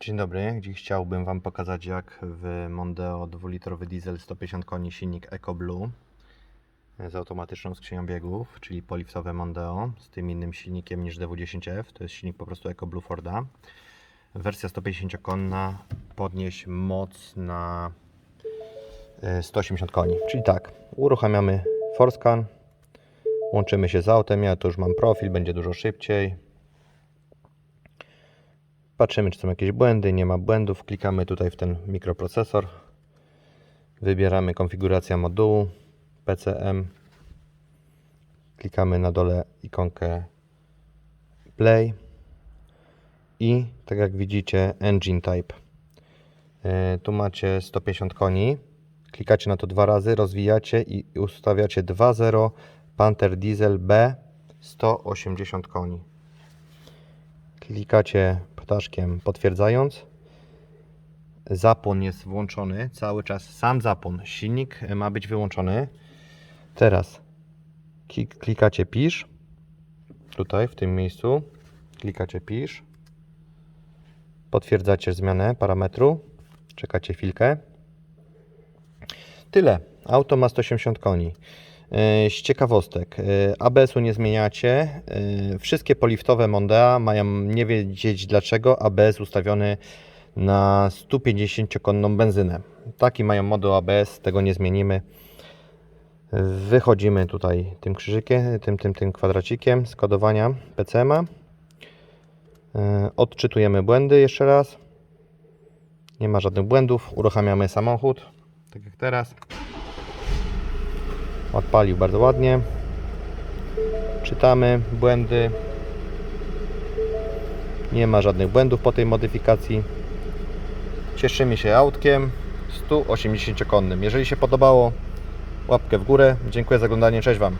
Dzień dobry. Dziś chciałbym Wam pokazać, jak w Mondeo 2-litrowy diesel 150 koni silnik EcoBlue z automatyczną skrzynią biegów, czyli poliftowe Mondeo z tym innym silnikiem niż DW10F. To jest silnik po prostu EcoBlue Forda. Wersja 150-konna podnieść moc na e, 180 koni. Czyli tak, uruchamiamy Forscan, łączymy się z autem. Ja tu już mam profil, będzie dużo szybciej. Patrzymy, czy są jakieś błędy. Nie ma błędów. Klikamy tutaj w ten mikroprocesor. Wybieramy konfiguracja modułu PCM. Klikamy na dole ikonkę Play. I tak jak widzicie, Engine Type. E, Tu macie 150 koni. Klikacie na to dwa razy, rozwijacie i ustawiacie 2.0 Panther Diesel B 180 koni klikacie ptaszkiem potwierdzając. Zapłon jest włączony cały czas, sam zapłon. Silnik ma być wyłączony. Teraz klik- klikacie pisz. Tutaj w tym miejscu klikacie pisz. Potwierdzacie zmianę parametru. Czekacie chwilkę. Tyle. Auto ma 180 koni. E, Z ciekawostek, e, ABS-u nie zmieniacie. E, Wszystkie poliftowe Mondea mają nie wiedzieć dlaczego ABS ustawiony na 150-konną benzynę. Taki mają moduł ABS, tego nie zmienimy. Wychodzimy tutaj tym krzyżykiem, tym, tym, tym kwadracikiem z kodowania PCM-a. Odczytujemy błędy jeszcze raz. Nie ma żadnych błędów. Uruchamiamy samochód, tak jak teraz. Odpalił bardzo ładnie. Czytamy błędy. Nie ma żadnych błędów po tej modyfikacji. Cieszymy się autkiem 180-konnym. Jeżeli się podobało, łapkę w górę. Dziękuję za oglądanie. Cześć Wam.